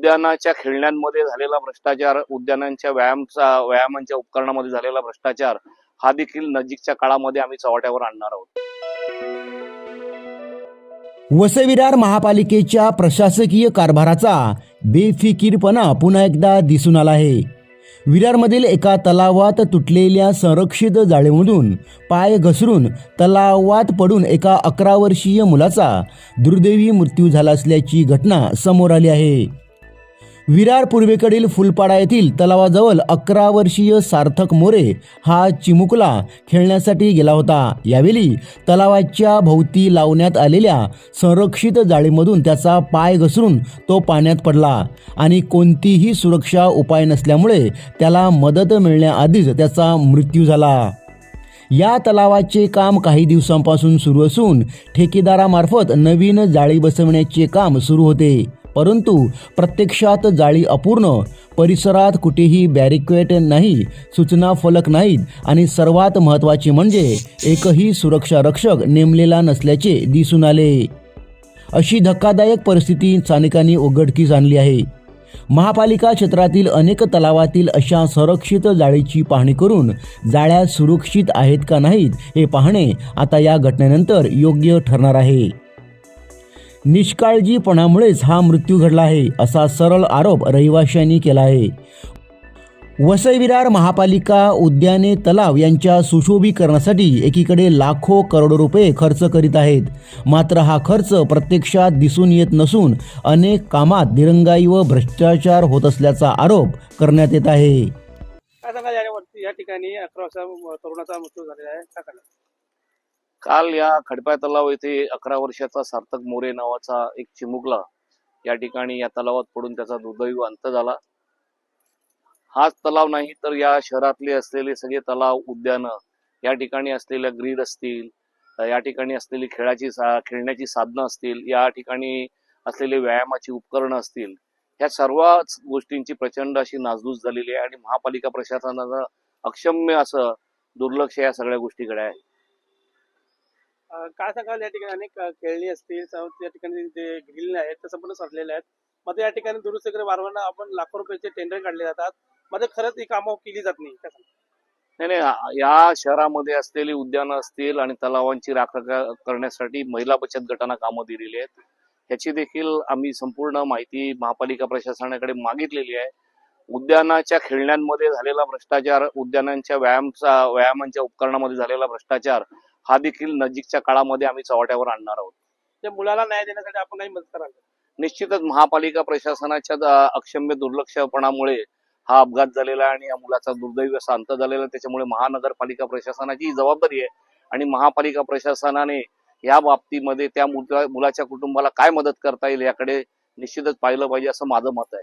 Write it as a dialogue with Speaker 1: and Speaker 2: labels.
Speaker 1: उद्यानाच्या खेळण्यांमध्ये झालेला भ्रष्टाचार उद्यानांच्या व्यायामचा व्यायामांच्या उपकरणामध्ये झालेला भ्रष्टाचार हा देखील नजीकच्या काळामध्ये आम्ही चव्हाट्यावर आणणार आहोत.
Speaker 2: वसविरार महापालिकेच्या प्रशासकीय कारभाराचा बेफिकीरपणा पुन्हा एकदा दिसून आला आहे. विरारमधील एका तलावात तुटलेल्या संरक्षित जाळीमधून पाय घसरून तलावात पडून एका अकरा वर्षीय मुलाचा दुर्दैवी मृत्यू झाला असल्याची घटना समोर आली आहे. विरार पूर्वेकडील फुलपाडा येथील तलावाजवळ अकरा वर्षीय सार्थक मोरे हा चिमुकला खेळण्यासाठी गेला होता. यावेळी तलावाच्या भोवती लावण्यात आलेल्या संरक्षित जाळीमधून त्याचा पाय घसरून तो पाण्यात पडला आणि कोणतीही सुरक्षा उपाय नसल्यामुळे त्याला मदत मिळण्याआधीच त्याचा मृत्यू झाला. या तलावाचे काम काही दिवसांपासून सुरू असून ठेकेदारामार्फत नवीन जाळी बसवण्याचे काम सुरू होते. परंतु प्रत्यक्षात जाळी अपूर्ण परिसरात कुठेही बॅरिकेट नाही सूचना फलक नाहीत आणि सर्वात महत्त्वाचे म्हणजे एकही सुरक्षा रक्षक नेमलेला नसल्याचे दिसून आले. अशी धक्कादायक परिस्थिती स्थानिकांनी उघडकीस आणली आहे. महापालिका क्षेत्रातील अनेक तलावातील अशा संरक्षित जाळीची पाहणी करून जाळ्या सुरक्षित आहेत का नाहीत हे पाहणे आता या घटनेनंतर योग्य ठरणार आहे. निष्काळजीपणामुळेच हा मृत्यू घडला आहे असा सरळ आरोप रहिवाशांनी केला आहे. वसई विरार महापालिका उद्याने तलाव यांच्या सुशोभीकरणासाठी एकीकडे लाखो करोडो रुपये खर्च करीत आहेत. मात्र हा खर्च प्रत्यक्षात दिसून येत नसून अनेक कामात दिरंगाई व भ्रष्टाचार होत असल्याचा आरोप करण्यात येत आहे.
Speaker 3: या ठिकाणी अकरा वर्षा तरुणाचा मृत्यू झालेला आहे.
Speaker 1: काल या खडप्या तलाव येथे अकरा वर्षाचा सार्थक मोरे नावाचा एक चिमुकला या ठिकाणी या तलावात पडून त्याचा दुर्दैव अंत झाला. हाच तलाव नाही तर या शहरातले असलेले सगळे तलाव उद्यानं या ठिकाणी असलेल्या ग्रीड असतील या ठिकाणी असलेली खेळाची सा खेळण्याची साधनं असतील या ठिकाणी असलेले व्यायामाची उपकरणं असतील ह्या सर्वच गोष्टींची प्रचंड अशी नासधूस झालेली आहे आणि महापालिका प्रशासनाचं अक्षम्य असं दुर्लक्ष या सगळ्या गोष्टीकडे आहे.
Speaker 3: काय सांगाल? या ठिकाणी अनेक खेळणी असतील या ठिकाणी जे ग्रिल आहेत ते संपूर्ण सरलेले आहेत. मग या ठिकाणी दुरुस्ती वगैरे आपण लाखो रुपयाचे टेंडर काढले जातात. मध्ये खरंच ही कामं केली जात नाही काय
Speaker 1: नाही नाही या शहरामध्ये असलेली उद्यानं असतील आणि तलावांची राखण करण्यासाठी महिला बचत गटांना कामं दिलेली आहेत. ह्याची देखील आम्ही संपूर्ण माहिती महापालिका प्रशासनाकडे मागितलेली आहे. उद्यानाच्या खेळण्यांमध्ये झालेला भ्रष्टाचार उद्यानांच्या व्यायामचा व्यायामांच्या उपकरणामध्ये झालेला भ्रष्टाचार हा देखील नजीकच्या काळामध्ये आम्ही चव्हाट्यावर आणणार आहोत.
Speaker 3: त्या मुलाला न्याय देण्यासाठी आपण काही मदत कराल
Speaker 1: निश्चितच महापालिका प्रशासनाच्या अक्षम्य दुर्लक्षपणामुळे हा अपघात झालेला आहे आणि या मुलाचा दुर्दैवी असा अंत झालेला. त्याच्यामुळे महानगरपालिका प्रशासनाची ही जबाबदारी आहे आणि महापालिका प्रशासनाने या बाबतीमध्ये त्या मुला मुलाच्या कुटुंबाला काय मदत करता येईल याकडे निश्चितच पाहिलं पाहिजे असं माझं मत आहे.